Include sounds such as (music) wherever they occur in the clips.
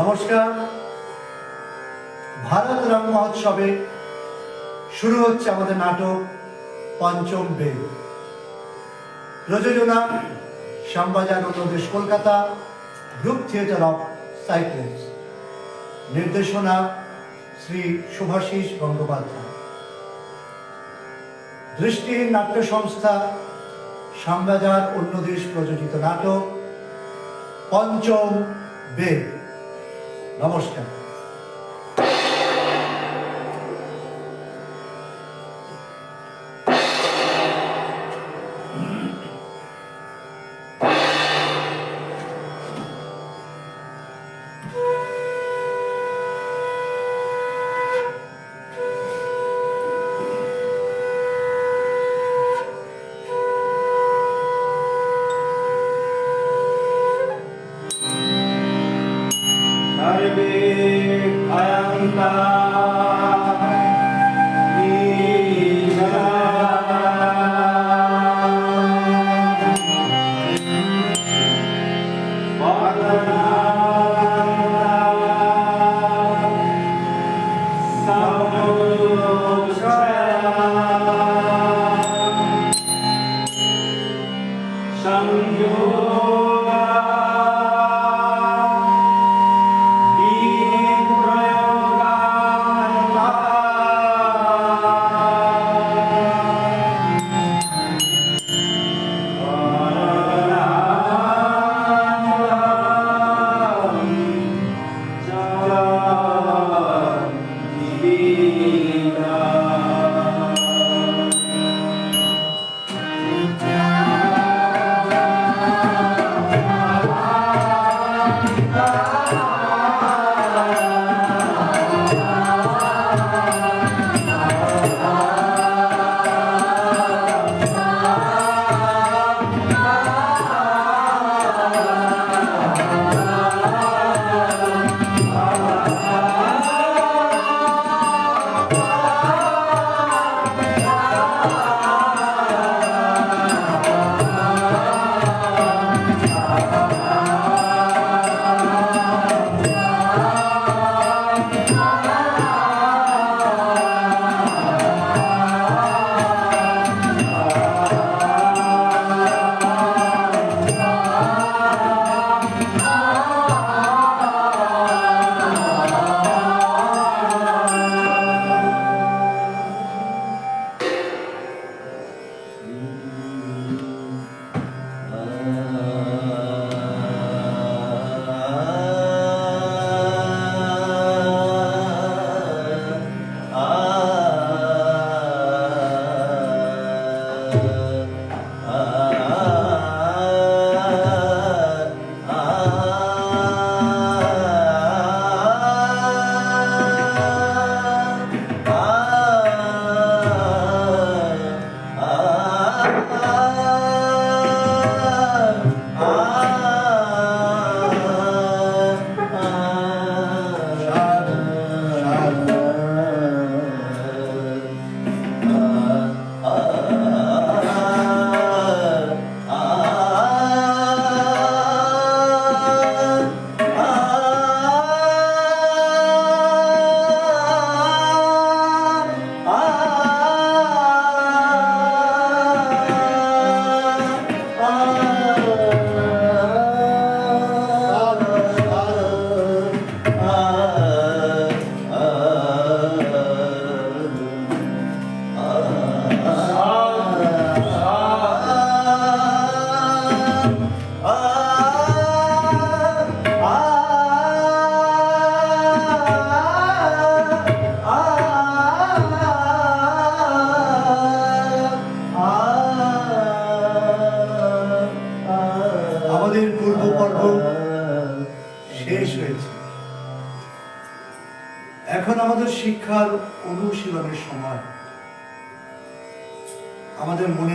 নমস্কার। ভারত রং মহোৎসবে শুরু হচ্ছে আমাদের নাটক পঞ্চম বেদ প্রযোজনা শ্যামবাজার উপদেশ Kolkata, group theatre of cycles নির্দেশনা শ্রী শুভাশিস গঙ্গোপাধ্যায়। দৃষ্টিহীন নাট্য সংস্থা শ্যামবাজার অন্যদেশ প্রযোজিত নাটক পঞ্চম বেদ নমস্কার।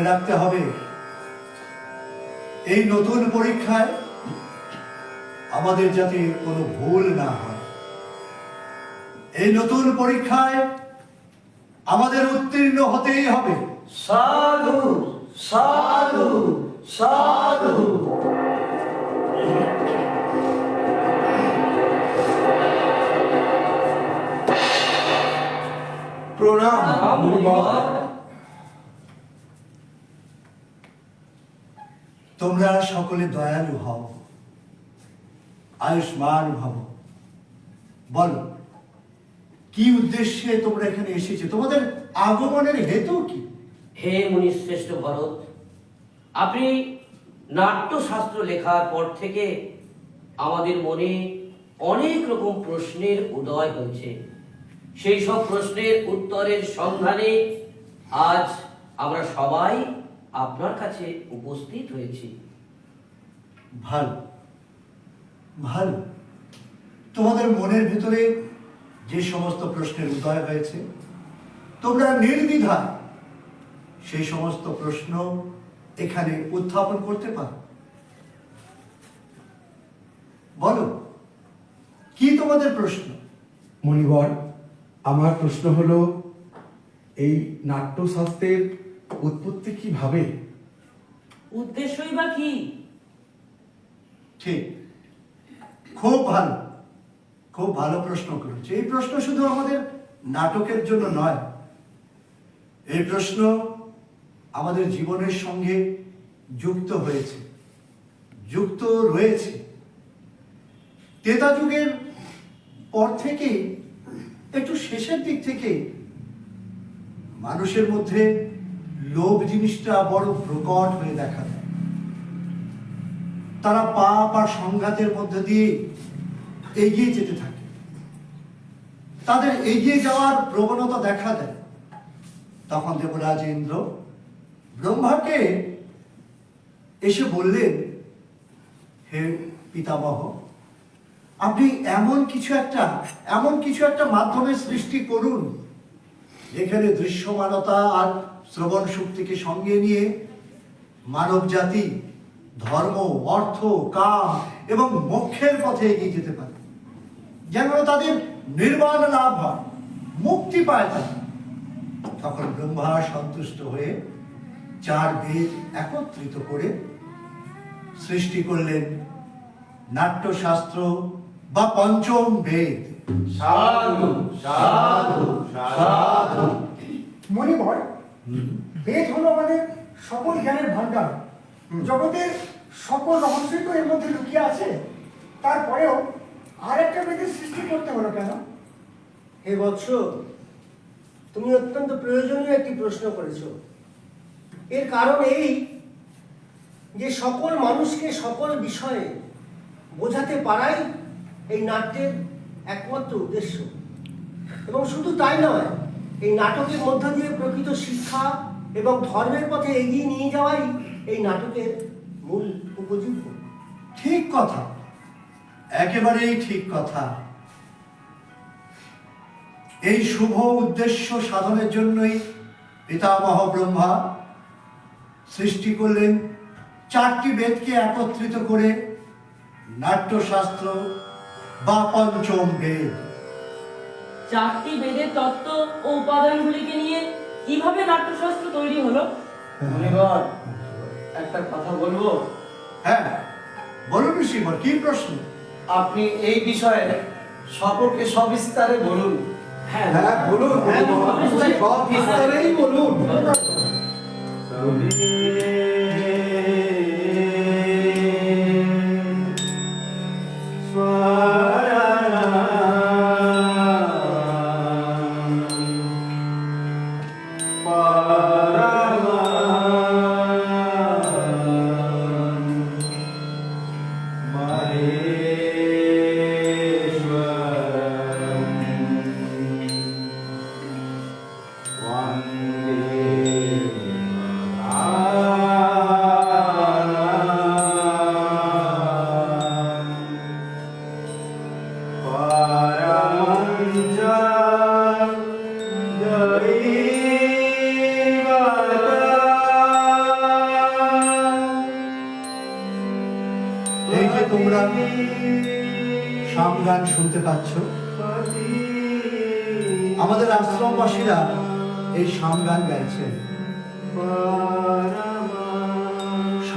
রাখতে হবে। এই নতুন পরীক্ষায় আমাদের যাতে কোনো ভুল না হয়। এই নতুন পরীক্ষায় আমাদের উত্তীর্ণ হতেই হবে। সাধু সাধু সাধু। প্রণাম। সকলে দয়ালু হও, আয়ুষ্মান ভব বলো, কি উদ্দেশ্যে তোমরা এখানে এসেছ? তোমাদের আগমনের হেতু কি? হে মুনি শ্রেষ্ঠ ভরত, আপনি নাট্যশাস্ত্র লেখার পর থেকে আমাদের মনে অনেক রকম প্রশ্নের উদয় হয়েছে। সেই সব প্রশ্নের উত্তরের সন্ধানে আজ আমরা সবাই আপনার কাছে উপস্থিত হয়েছি। ভালো ভালো। তোমাদের মনের ভিতরে যে সমস্ত প্রশ্নের উদয় হয়েছে তোমরা নির্দ্বিধায় সেই সমস্ত প্রশ্ন এখানে উত্থাপন করতে পারো। বলো কি তোমাদের প্রশ্ন? মণিবর আমার প্রশ্ন হলো এই নাট্যশাস্ত্রের উৎপত্তি কীভাবে? উদ্দেশ্যই বা কি? ঠিক। খুব ভালো। খুব ভালো প্রশ্ন করেছে। এই প্রশ্ন শুধু আমাদের নাটকের জন্য নয়। এই প্রশ্ন আমাদের জীবনের সঙ্গে যুক্ত হয়েছে। যুক্ত রয়েছে। তেতা যুগের পর থেকে, একটু শেষের দিক থেকে, মানুষের মধ্যে লোভ জিনিসটা বড় প্রকট হয়ে দেখা তারা পাপ আর সংঘাতের মধ্যে দিয়ে এগিয়ে যেতে থাকে। তাদের এগিয়ে যাওয়ার প্রবণতা দেখা দেয়। তখন দেবরাজ ইন্দ্র ব্রহ্মাকে এসে বললেন, হে পিতামহ, আপনি এমন কিছু একটা, এমন কিছু একটা মাধ্যমে সৃষ্টি করুন। যেখানে দৃশ্যমানতা আর শ্রবণ শক্তিকে সঙ্গে নিয়ে মানব জাতি ধর্ম অর্থ কাম এবং মোক্ষের পথে এগিয়ে যেতে পারে। যেন তাদের নির্বাণ লাভ হয় মুক্তি পায় তারা। তখন ব্রহ্মা সন্তুষ্ট হয়ে চার বেদ একত্রিত করে সৃষ্টি করলেন নাট্যশাস্ত্র বা পঞ্চম বেদ। সাধু সাধু সাধু। বেদ হলো আমাদের সকল জ্ঞানের ভান্ডার জগতের সকল রহস্যই তো এর মধ্যে লুকিয়ে আছে। তারপরেও আর একটা বেদের সৃষ্টি করতে হলো কেন? হে বৎস, তুমি অত্যন্ত প্রয়োজনীয় একটি প্রশ্ন করেছ। এর কারণ এই যে সকল মানুষকে সকল বিষয়ে বোঝাতে পারাই এই নাট্যের একমাত্র উদ্দেশ্য। এবং শুধু তাই নয়, এই নাটকের মধ্য দিয়ে প্রকৃত শিক্ষা এবং ধর্মের পথে এগিয়ে নিয়ে যাওয়াই এই নাটকের মূল উপজীব্য। ঠিক কথা। একেবারেই ঠিক কথা। এই শুভ উদ্দেশ্য সাধনের জন্যই পিতামহ ব্রহ্মা সৃষ্টি করলেন চারটি বেদকে একত্রিত করে নাট্যশাস্ত্র বা পঞ্চম বেদ। চারটি বেদের তত্ত্ব ও উপাদানগুলিকে নিয়ে কীভাবে নাট্যশাস্ত্র তৈরি হলো? মণিবর একটা কথা বলব? হ্যাঁ বলুন শ্রীমন কি প্রশ্ন? আপনি এই বিষয়ে সকলকে সবিস্তারে বলুন। হ্যাঁ হ্যাঁ বলুন হ্যাঁ, বলুন।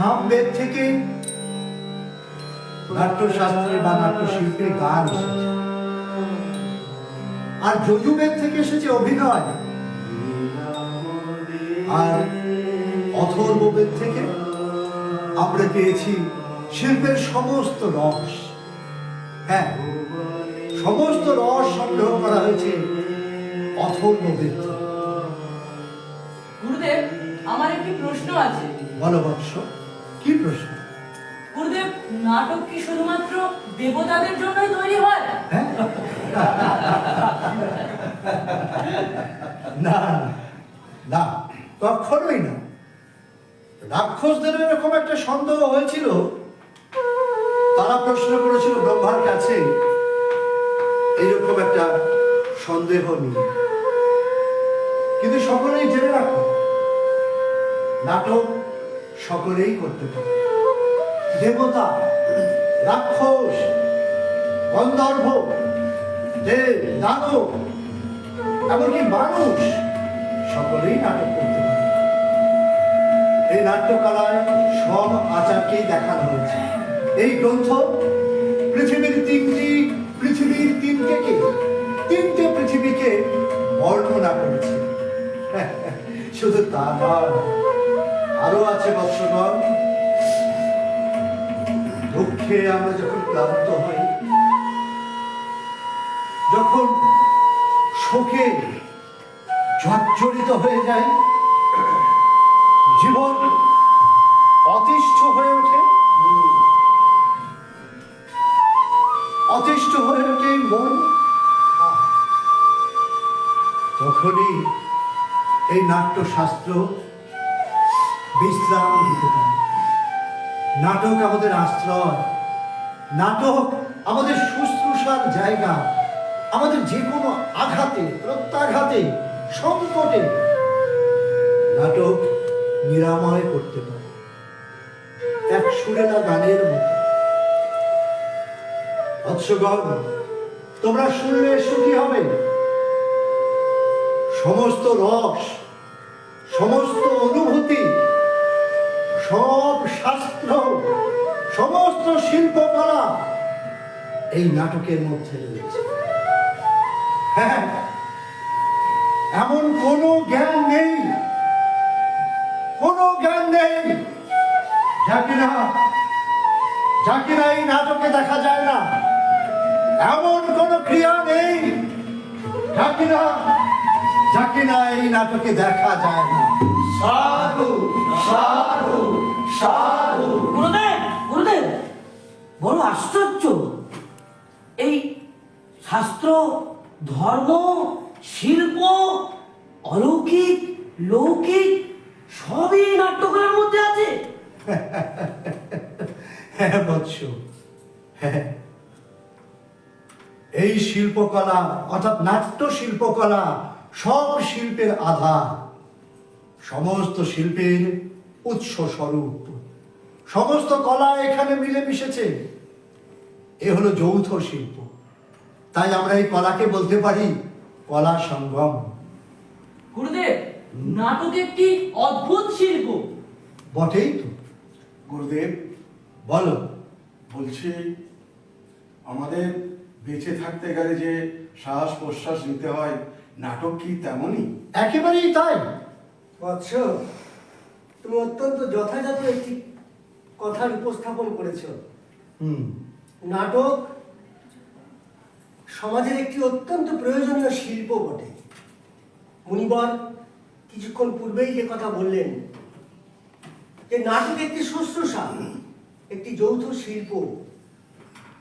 সামবেদ থেকে নাট্যশাস্ত্রে বা নাট্যশিল্পে গান এসেছে। আর যজুবেদ থেকে এসেছে অভিনয়। আর অথর্ববেদ থেকে আমরা পেয়েছি শিল্পের সমস্ত রস। হ্যাঁ সমস্ত রস সংগ্রহ করা হয়েছে অথর্ববেদ গুরুদেব আমার একটি প্রশ্ন আছে। বলো বৎস। কি প্রশ্ন? গুরুদেব নাটক কি শুধুমাত্র দেবতাদের জন্যই তৈরি হয়? হ্যাঁ? না না কখনোই না। রাক্ষসদের এরকম একটা সন্দেহ হয়েছিল? তারা প্রশ্ন করেছিল ব্রহ্মার কাছে এরকম একটা সন্দেহ নিয়ে। কিন্তু সকলেই জেনে রাখো নাটক সকলেই করতে পারে। দেবতা, রাক্ষস, গন্ধর্ব, দেব, দানব, এমনকি মানুষ, সকলেই নাটক করতে পারে। এই নাট্যকলায় সব আচারকেই দেখানো হয়েছে। এই গ্রন্থ পৃথিবীর তিনটি, পৃথিবীর তিনটেকে তিনটে পৃথিবীকে বর্ণনা করেছে। (laughs) শুধু তা নয়। আরও আছে বৎসগণ। দুঃখে আমরা যখন ক্লান্ত হই, যখন শোকে জর্জরিত হয়ে যায় জীবন অতিষ্ঠ হয়ে ওঠে। অতিষ্ঠ হয়ে ওঠে মন। তখনই এই নাট্যশাস্ত্র বিশ্রাম দিতে পারে। নাটক আমাদের আশ্রয়, নাটক আমাদের শুশ্রূষার জায়গা, আমাদের যে কোনো আঘাতে, প্রত্যাঘাতে, সংকটে নাটক নিরাময় করতে পারে। এক সুরেলা গানের মতো। বৎসগণ তোমরা শুনলে সুখী হবে। সমস্ত রস, সমস্ত সব শাস্ত্র, সমস্ত শিল্পকলা এই নাটকের মধ্যে রয়েছে। হ্যাঁ এমন কোনো জ্ঞান নেই, কোনো জ্ঞান নেই যা কিনা এই নাটকে দেখা যায় না। এমন কোনো ক্রিয়া নেই যা যা না এই নাটকে দেখা যায় না। সাধু সাধু সাধু। গুরুদেব গুরুদেব বড় আশ্চর্য। এই শাস্ত্র ধর্ম শিল্প অলৌকিক লৌকিক সবই নাট্যকলার মধ্যে আছে। (laughs) হ্যাঁ বৎস। হ্যাঁ। এই শিল্পকলা অর্থাৎ নাট্য শিল্পকলা সব শিল্পের আধার সমস্ত শিল্পের উৎস স্বরূপ। সমস্ত কলা এখানে মিলে মিশেছে এ হলো যৌথ শিল্প। তাই আমরা এই কলাকে বলতে পারি কলা সঙ্গম। গুরুদেব নাটক একটি অদ্ভুত শিল্প। বটেই তো। গুরুদেব বলো। বলছি আমাদের বেঁচে থাকতে গেলে যে শ্বাস প্রশ্বাস নিতে হয় নাটক কি তেমনই? একেবারেই তাই। বৎস তুমি অত্যন্ত যথাযথ একটি কথার উপস্থাপন করেছ। হুম। নাটক সমাজের একটি অত্যন্ত প্রয়োজনীয় শিল্প বটে। মুনিবর কিছুক্ষণ পূর্বেই যে কথা বললেন যে নাটক একটি শুশ্রূষা একটি যৌথ শিল্প।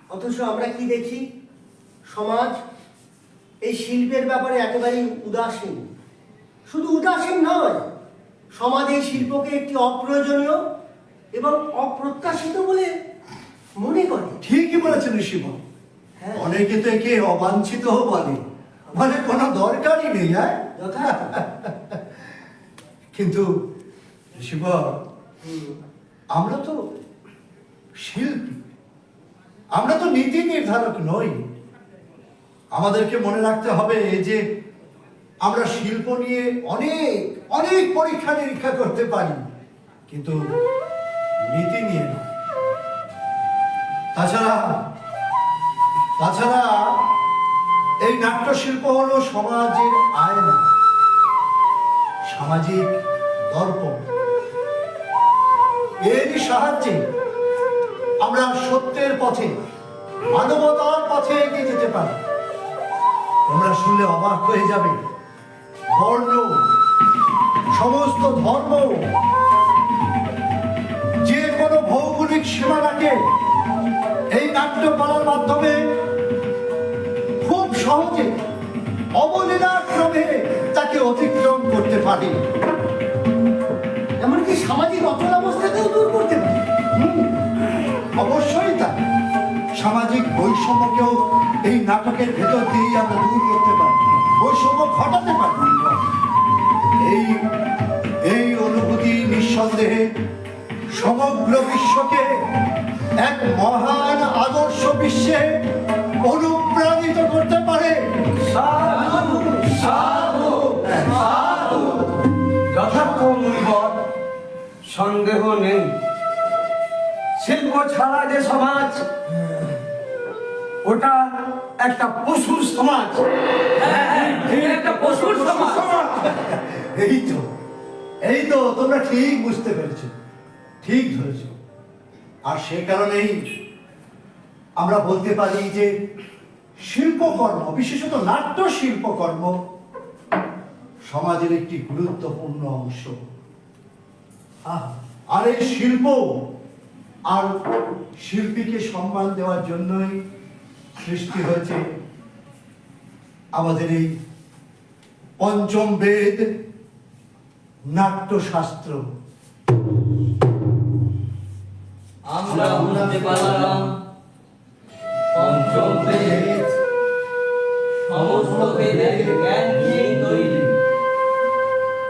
অথচ আমরা কি দেখি? সমাজ এই শিল্পের ব্যাপারে একেবারেই উদাসীন। শুধু উদাসীন নয় সমাজে শিল্পকে একটি অপ্রয়োজনীয় এবং অপ্রত্যাশিত বলে মনে করে। ঠিকই বলেছেন ঋষিব হ্যাঁ। অনেকে তো একে অবাঞ্ছিত বলে। মানে কোনো দরকারই নেই হ্যাঁ? কিন্তু ঋষিব আমরা তো শিল্পী। আমরা তো নীতি নির্ধারক নই। আমাদেরকে মনে রাখতে হবে যে আমরা শিল্প নিয়ে অনেক অনেক পরীক্ষা নিরীক্ষা করতে পারি, কিন্তু নীতি নিয়ে নয়। তাছাড়া তাছাড়া এই নাট্যশিল্প হলো সমাজের আয়না, সামাজিক দর্পণ। এরই সাহায্যে আমরা সত্যের পথে, মানবতার পথে এগিয়ে যেতে পারি। তোমরা শুনলে অবাক হয়ে যাবে। বর্ণ সমস্ত ধর্ম, যে কোনো ভৌগোলিক সীমানাকে এই নাট্যকলার মাধ্যমে খুব সহজে অবলীলাক্রমে তাকে অতিক্রম করতে পারে। এমনকি সামাজিক অচল অবস্থাকেও দূর করতে পারে। অবশ্যই তা সামাজিক বৈষম্যকেও এই নাটকের ভেতর দিয়েই আমরা দূর করতে পারি। বৈষম্য ঘটাতে পারি। এই এই অনুভূতি নিঃসন্দেহে সমগ্র বিশ্বকে এক মহান আদর্শ বিশ্বে অনুপ্রাণিত করতে পারে। সন্দেহ নেই। শিল্প ছাড়া যে সমাজ ওটা একটা পশুর সমাজ। একটা পশুর সমাজ। এই তো এই তো তোমরা ঠিক বুঝতে পেরেছ ঠিক ধরেছ। আর সে কারণেই আমরা বলতে পারি যে শিল্পকর্ম বিশেষত নাট্য শিল্পকর্ম সমাজের একটি গুরুত্বপূর্ণ অংশ। আর এই শিল্প আর শিল্পীকে সম্মান দেওয়ার জন্যই সৃষ্টি হয়েছে। আমাদের এই পঞ্চম বেদ নাট্যশাস্ত্র। আমরা বুঝতে পারলাম পঞ্চম বেদ সমস্ত বেদের জ্ঞান নিয়েই তৈরি।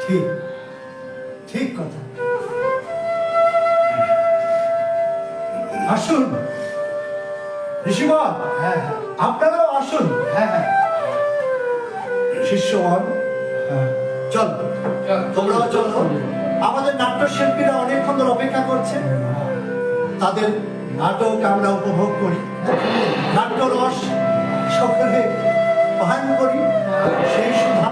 ঠিক। আপনারাও আসুন। হ্যাঁ হ্যাঁ। শিষ্যগণ হ্যাঁ। চল। তোমরাও চলো। আমাদের নাট্যশিল্পীরা অনেকক্ষণ ধরে অপেক্ষা করছে। তাদের নাটক আমরা উপভোগ করি। নাট্যরস সকলে পান করি। সেই সুধা